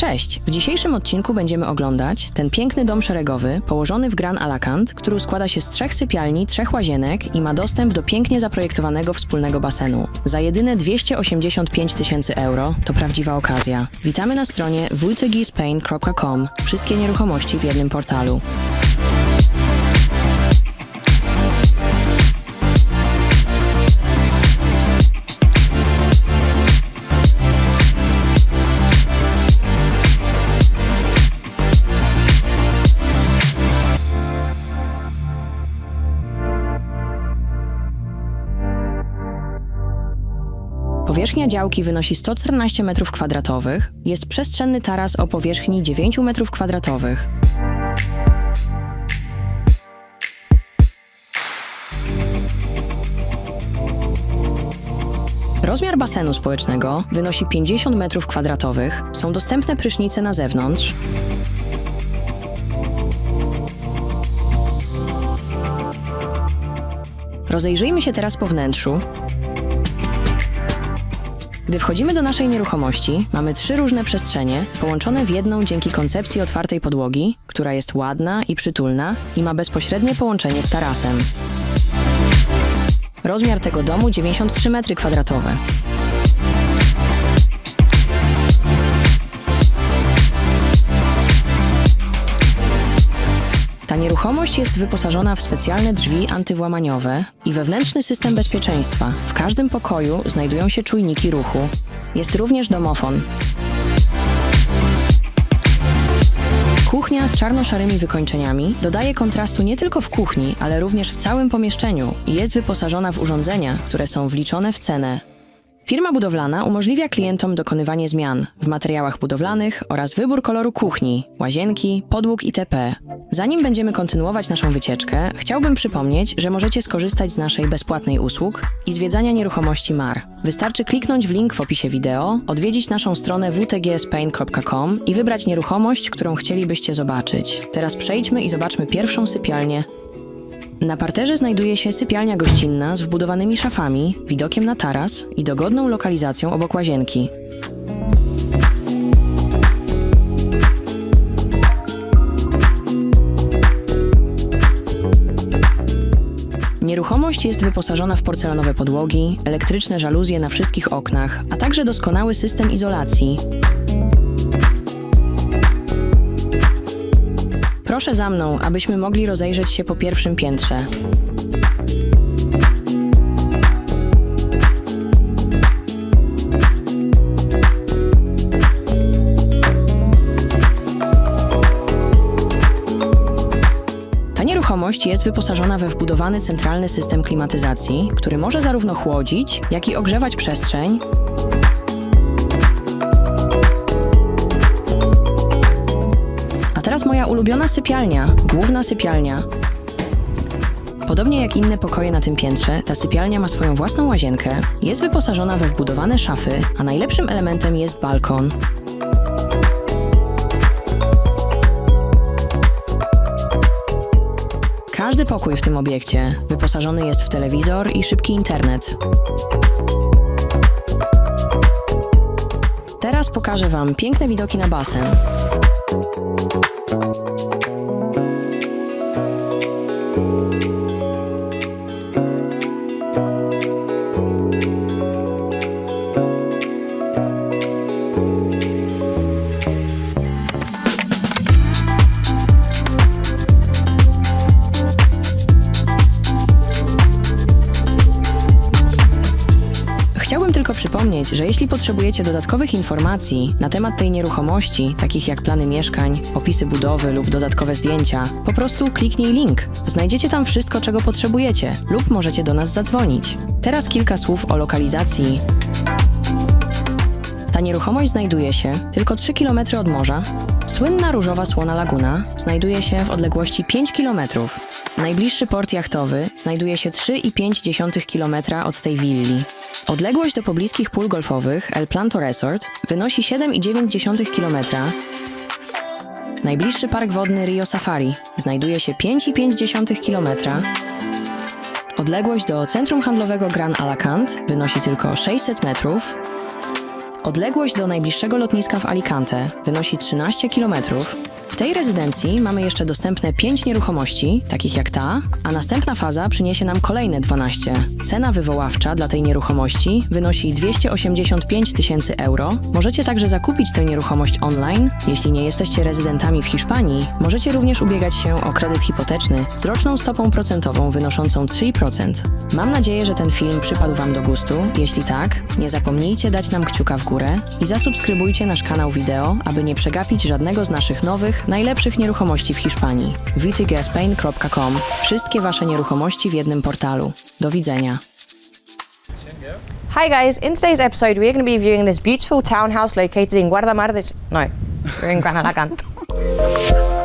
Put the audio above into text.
Cześć! W dzisiejszym odcinku będziemy oglądać ten piękny dom szeregowy położony w Gran Alacant, który składa się z trzech sypialni, trzech łazienek i ma dostęp do pięknie zaprojektowanego wspólnego basenu. Za jedyne 285 tysięcy euro to prawdziwa okazja. Witamy na stronie wtegispain.com. Wszystkie nieruchomości w jednym portalu. Powierzchnia działki wynosi 114 m2. Jest przestrzenny taras o powierzchni 9 m2. Rozmiar basenu społecznego wynosi 50 m2. Są dostępne prysznice na zewnątrz. Rozejrzyjmy się teraz po wnętrzu. Gdy wchodzimy do naszej nieruchomości, mamy trzy różne przestrzenie, połączone w jedną dzięki koncepcji otwartej podłogi, która jest ładna i przytulna i ma bezpośrednie połączenie z tarasem. Rozmiar tego domu 93 m2. Nieruchomość jest wyposażona w specjalne drzwi antywłamaniowe i wewnętrzny system bezpieczeństwa. W każdym pokoju znajdują się czujniki ruchu. Jest również domofon. Kuchnia z czarno-szarymi wykończeniami dodaje kontrastu nie tylko w kuchni, ale również w całym pomieszczeniu i jest wyposażona w urządzenia, które są wliczone w cenę. Firma budowlana umożliwia klientom dokonywanie zmian w materiałach budowlanych oraz wybór koloru kuchni, łazienki, podłóg itp. Zanim będziemy kontynuować naszą wycieczkę, chciałbym przypomnieć, że możecie skorzystać z naszej bezpłatnej usług i zwiedzania nieruchomości MAR. Wystarczy kliknąć w link w opisie wideo, odwiedzić naszą stronę wtgspain.com i wybrać nieruchomość, którą chcielibyście zobaczyć. Teraz przejdźmy i zobaczmy pierwszą sypialnię na parterze znajduje się sypialnia gościnna z wbudowanymi szafami, widokiem na taras i dogodną lokalizacją obok łazienki. Nieruchomość jest wyposażona w porcelanowe podłogi, elektryczne żaluzje na wszystkich oknach, a także doskonały system izolacji. Proszę za mną, abyśmy mogli rozejrzeć się po pierwszym piętrze. Ta nieruchomość jest wyposażona we wbudowany centralny system klimatyzacji, który może zarówno chłodzić, jak i ogrzewać przestrzeń, teraz moja ulubiona sypialnia, główna sypialnia. Podobnie jak inne pokoje na tym piętrze, ta sypialnia ma swoją własną łazienkę, jest wyposażona we wbudowane szafy, a najlepszym elementem jest balkon. Każdy pokój w tym obiekcie wyposażony jest w telewizor i szybki internet. Teraz pokażę Wam piękne widoki na basen. Chciałbym przypomnieć, że jeśli potrzebujecie dodatkowych informacji na temat tej nieruchomości, takich jak plany mieszkań, opisy budowy lub dodatkowe zdjęcia, po prostu kliknij link. Znajdziecie tam wszystko, czego potrzebujecie, lub możecie do nas zadzwonić. Teraz kilka słów o lokalizacji. Ta nieruchomość znajduje się tylko 3 km od morza. Słynna różowa słona laguna znajduje się w odległości 5 km. Najbliższy port jachtowy znajduje się 3,5 km od tej willi. Odległość do pobliskich pól golfowych El Planto Resort wynosi 7,9 km. Najbliższy park wodny Rio Safari znajduje się 5,5 km. Odległość do centrum handlowego Gran Alacant wynosi tylko 600 metrów, Odległość do najbliższego lotniska w Alicante wynosi 13 km. Tej rezydencji mamy jeszcze dostępne 5 nieruchomości, takich jak ta, a następna faza przyniesie nam kolejne 12. Cena wywoławcza dla tej nieruchomości wynosi 285 tysięcy euro. Możecie także zakupić tę nieruchomość online. Jeśli nie jesteście rezydentami w Hiszpanii, możecie również ubiegać się o kredyt hipoteczny z roczną stopą procentową wynoszącą 3%. Mam nadzieję, że ten film przypadł Wam do gustu. Jeśli tak, nie zapomnijcie dać nam kciuka w górę i zasubskrybujcie nasz kanał wideo, aby nie przegapić żadnego z naszych nowych, najlepszych nieruchomości w Hiszpanii. vitigaspain.com Wszystkie Wasze nieruchomości w jednym portalu. Do widzenia. Hi guys, in today's episode we're going to be viewing this beautiful townhouse located in Guardamar No, we're in Gran Alacant.